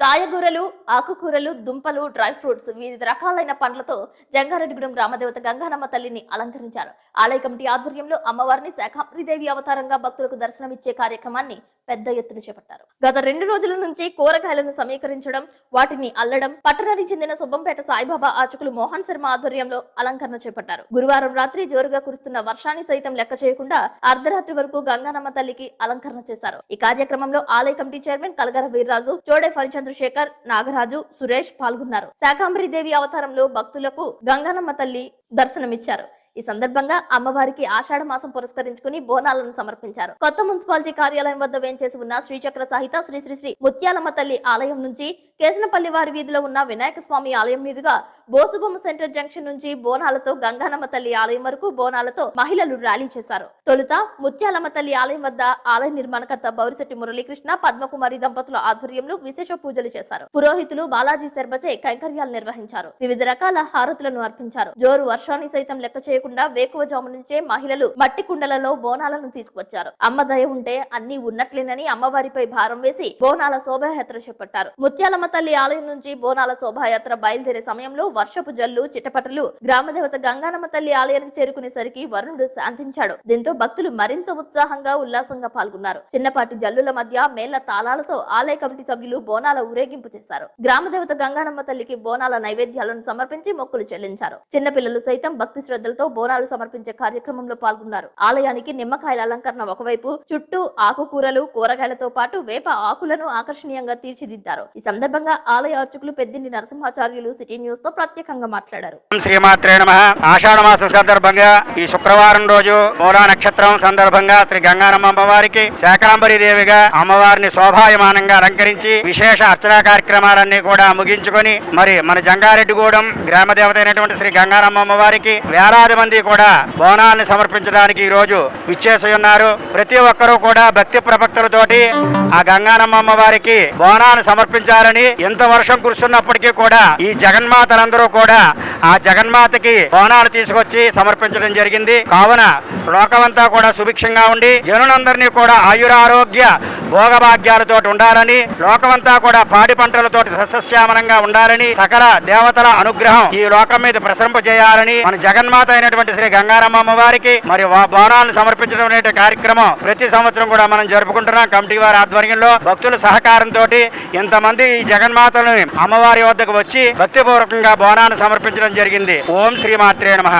కాయగూరలు ఆకుకూరలు దుంపలు డ్రై ఫ్రూట్స్ వివిధ రకాలైన పండ్లతో జంగారెడ్డిగూడెం గ్రామదేవత గంగానమ్మ తల్లిని అలంకరించారు. ఆలయ కమిటీ ఆధ్వర్యంలో అమ్మవారిని శాఖాంబరిదేవి అవతారంగా భక్తులకు దర్శనమిచ్చే కార్యక్రమాన్ని పెద్ద ఎత్తున చేపట్టారు. గత రెండు రోజుల నుంచి కూరగాయలను సమీకరించడం వాటిని అల్లడం పట్టణానికి చెందిన సుబ్బంపేట సాయిబాబా ఆచకులు మోహన్ శర్మ ఆధ్వర్యంలో అలంకరణ చేపట్టారు. గురువారం రాత్రి జోరుగా కురుస్తున్న వర్షాన్ని సైతం లెక్క చేయకుండా అర్ధరాత్రి వరకు గంగానమ్మ తల్లికి అలంకరణ చేశారు. ఈ కార్యక్రమంలో ఆలయ కమిటీ చైర్మన్ కలగర వీర్రాజు చోడే ఫణిచంద్రశేఖర్ నాగరాజు సురేష్ పాల్గొన్నారు. శాకాంబరి దేవి అవతారంలో భక్తులకు గంగానమ్మ తల్లి దర్శనమిచ్చారు. ఈ సందర్భంగా అమ్మవారికి ఆషాఢ మాసం పురస్కరించుకుని బోనాలను సమర్పించారు. కొత్త మున్సిపాలిటీ కార్యాలయం వద్ద వేంచేసి ఉన్న శ్రీచక్ర సహిత శ్రీ శ్రీ శ్రీ ముత్యాలమ్మ తల్లి ఆలయం నుంచి కేసనపల్లి వారి వీధిలో ఉన్న వినాయక స్వామి ఆలయం మీదుగా బోసుబొమ్మ సెంటర్ జంక్షన్ నుంచి బోనాలతో గంగానమ్మ తల్లి ఆలయం వరకు బోనాలతో మహిళలు ర్యాలీ చేశారు. తొలుత ముత్యాలమ్మ తల్లి ఆలయం వద్ద ఆలయ నిర్మాణకర్త బౌరిశెట్టి మురళీకృష్ణ పద్మకుమారి దంపతుల ఆధ్వర్యంలో విశేష పూజలు చేశారు. పురోహితులు బాలాజీ శర్మచే కైంకర్యాలు నిర్వహించారు. వివిధ రకాల హారతులను అర్పించారు. జోరు వర్షాన్ని సైతం లెక్క చేయకుండా వేకువజాము నుంచే మహిళలు మట్టి కుండలలో బోనాలను తీసుకొచ్చారు అమ్మ దయ ఉంటే అన్ని ఉన్నట్లేనని అమ్మవారిపై భారం వేసి బోనాల శోభాయాత్ర చేపట్టారు. ముత్యాలమ్మ తల్లి ఆలయం నుంచి బోనాల శోభాయాత్ర బయలుదేరే సమయంలో వర్షపు జల్లు చిటపటలు గ్రామదేవత గంగానమ్మ తల్లి ఆలయానికి చేరుకునేసరికి వరుణుడు శాంతించాడు. దీంతో భక్తులు మరింత ఉత్సాహంగా ఉల్లాసంగా పాల్గొన్నారు. చిన్నపాటి జల్లుల మధ్య మేళ్ళ తాళాలతో ఆలయ కమిటీ సభ్యులు బోనాల ఊరేగింపు చేశారు. గ్రామదేవత గంగానమ్మ తల్లికి బోనాల నైవేద్యాలను సమర్పించి మొక్కులు చెల్లించారు. చిన్నపిల్లలు సైతం భక్తి శ్రద్ధలతో బోనాలు సమర్పించే కార్యక్రమంలో పాల్గొన్నారు. ఆలయానికి నిమ్మకాయల అలంకరణ ఒకవైపు చుట్టూ ఆకుకూరలు కూరగాయలతో పాటు వేప ఆకులను ఆకర్షణీయంగా తీర్చిదిద్దారు. ఈ సందర్భంగా ఆలయ అర్చకులు పెద్దింటి నరసింహాచార్యులు సిటీ న్యూస్తో ప్రత్యేకంగా మాట్లాడారు. శ్రీమాత్రే నమ. ఆషాఢ మాసం సందర్భంగా ఈ శుక్రవారం రోజు మూలా నక్షత్రం సందర్భంగా శ్రీ గంగానమ్మ అమ్మవారికి శాకాంబరి దేవిగా అమ్మవారిని శోభాయమానంగా అలంకరించి విశేష అర్చనా కార్యక్రమాలన్నీ కూడా ముగించుకొని మరి మన జంగారెడ్డిగూడెం గ్రామ దేవత అయినటువంటి శ్రీ గంగారమ్మ అమ్మవారికి వేలాది మంది కూడా బోనాలను సమర్పించడానికి ఈ రోజు విచ్చేసి ఉన్నారు ప్రతి ఒక్కరూ కూడా భక్తి ప్రభక్తులతోటి ఆ గంగానమ్మ అమ్మవారికి బోనాన్ని సమర్పించాలని ఎంత వర్షం కురుస్తున్నప్పటికీ కూడా ఈ జగన్మాతలందరూ కూడా ఆ జగన్మాతకి బోనాలు తీసుకొచ్చి సమర్పించడం జరిగింది. కావున లోకమంతా కూడా సుభిక్షంగా ఉండి జనులందరినీ కూడా ఆయురారోగ్య భోగభాగ్యాలతో ఉండాలని లోకమంతా కూడా పాడి పంటలతోటి సస్యశ్యామలంగా ఉండాలని సకల దేవతల అనుగ్రహం ఈ లోకం మీద ప్రసరింపజేయాలని మన జగన్మాత అయినటువంటి శ్రీ గంగారమ్మ అమ్మవారికి మరి వా- బోనాలను సమర్పించడం అనే కార్యక్రమం ప్రతి సంవత్సరం కూడా మనం జరుపుకుంటున్నాం. కమిటీ వారి ఆధ్వర్యంలో భక్తుల సహకారంతో ఇంతమంది ఈ జగన్మాతను అమ్మవారి వద్దకు వచ్చి భక్తిపూర్వకంగా బోనాన్ని సమర్పించడం జరిగింది. ఓం శ్రీమాత్రే నమ.